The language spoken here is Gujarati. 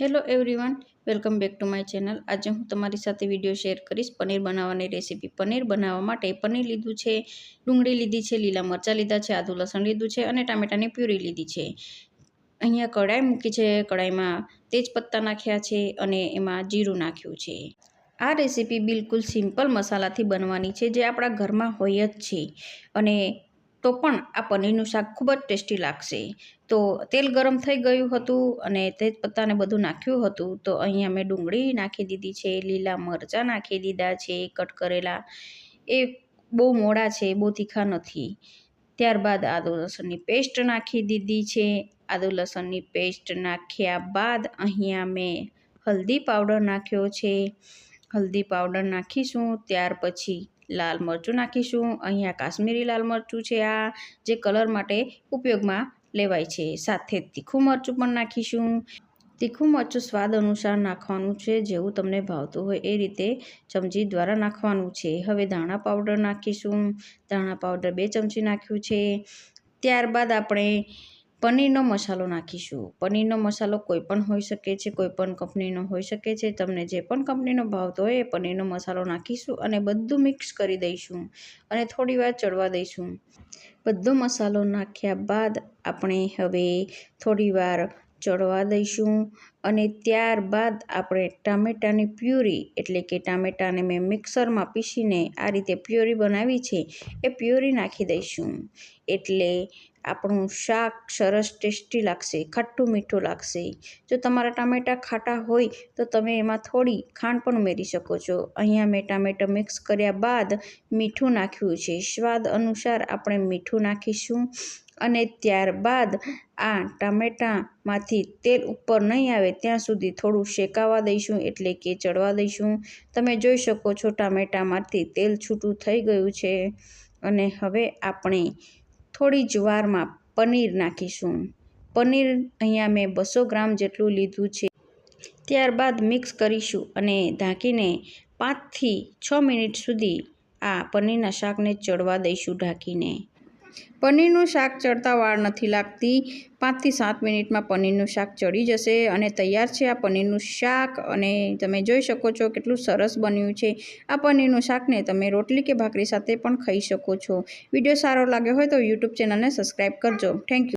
Hello everyone welcome back to my channel આજે હું તમારી સાથે વીડિયો શેર કરીશ પનીર બનાવવાની રેસીપી પનીર બનાવવા માટે પનીર લીધું છે, ડુંગળી લીધી છે, લીલા મરચાં લીધા છે, આદુ લસણ લીધું છે અને ટામેટાની પ્યુરી લીધી છે. અહીંયા કઢાઈ મૂકી છે, કઢાઈમાં તેજપત્તા નાખ્યા છે અને એમાં જીરું નાખ્યું છે. આ રેસીપી બિલકુલ સિમ્પલ મસાલાથી બનવાની છે જે આપણા ઘરમાં હોય જ છે. અને તો પણ આ પનીરનું શાક ખૂબ જ ટેસ્ટી લાગશે. તો તેલ ગરમ થઈ ગયું હતું અને તેજપત્તાને બધું નાખ્યું હતું. તો અહીંયા મેં ડુંગળી નાખી દીધી છે, લીલા મરચાં નાખી દીધા છે, કટ કરેલા. એ બહુ મોડા છે, બહુ તીખા નથી. ત્યારબાદ આદુ લસણની પેસ્ટ નાખી દીધી છે. આદુ લસણની પેસ્ટ નાખ્યા બાદ અહીંયા મેં હલ્દી પાવડર નાખ્યો છે. હલ્દી પાવડર નાખીશું, ત્યાર પછી લાલ મરચું નાખીશું. અહીંયા કાશ્મીરી લાલ મરચું છે આ, જે કલર માટે ઉપયોગમાં લેવાય છે. સાથે તીખું મરચું પણ નાખીશું. તીખું મરચું સ્વાદ અનુસાર નાખવાનું છે, જેવું તમને ભાવતું હોય એ રીતે ચમચી દ્વારા નાખવાનું છે. હવે ધાણા પાવડર નાખીશું. ધાણા પાવડર બે ચમચી નાખ્યું છે. ત્યારબાદ આપણે પનીરનો મસાલો નાખીશું. પનીરનો મસાલો કોઈ પણ હોઈ શકે છે, કોઈ પણ કંપનીનો હોઈ શકે છે. તમને જે પણ કંપનીનો ભાવતો હોય એ પનીરનો મસાલો નાખીશું અને બધું મિક્સ કરી દઈશું અને થોડી વાર ચડવા દઈશું. બધો મસાલો નાખ્યા બાદ આપણે હવે થોડી વાર ચડવા દઈશું અને ત્યારબાદ આપણે ટામેટાની પ્યુરી, એટલે કે ટામેટાને મેં મિક્સરમાં પીસીને આ રીતે પ્યુરી બનાવી છે, એ પ્યુરી નાખી દઈશું. એટલે આપણું શાક સરસ ટેસ્ટી લાગશે ખાટું મીઠું લાગશે. જો તમારા ટામેટાં ખાટા હોય, તો તમે એમાં થોડી ખાંડ પણ ઉમેરી શકો છો. અહીંયા મેં ટામેટાં મિક્સ કર્યા બાદ મીઠું નાખ્યું છે. સ્વાદ અનુસાર આપણે મીઠું નાખીશું અને ત્યારબાદ આ ટામેટામાંથી તેલ ઉપર નહીં આવે ત્યાં સુધી થોડું શેકાવા દઈશું, એટલે કે ચડવા દઈશું. તમે જોઈ શકો છો ટામેટામાંથી તેલ છૂટું થઈ ગયું છે. અને હવે આપણે થોડી જ વારમાં પનીર નાખીશું. પનીર અહીંયા મેં બસો ગ્રામ જેટલું લીધું છે. ત્યારબાદ મિક્સ કરીશું અને ઢાંકીને પાંચથી છ મિનિટ સુધી આ પનીરના શાકને ચડવા દઈશું ઢાંકીને. પનીરનું શાક ચડતા વાર નથી લાગતી. પાંચથી સાત મિનિટમાં પનીરનું શાક ચડી જશે અને તૈયાર છે આ પનીરનું શાક. અને તમે જોઈ શકો છો કેટલું સરસ બન્યું છે. આ પનીરનું શાકને તમે રોટલી કે ભાખરી સાથે પણ ખાઈ શકો છો. વીડિયો સારો લાગ્યો હોય તો યુટ્યુબ ચેનલને સબસ્ક્રાઈબ કરજો. Thank you.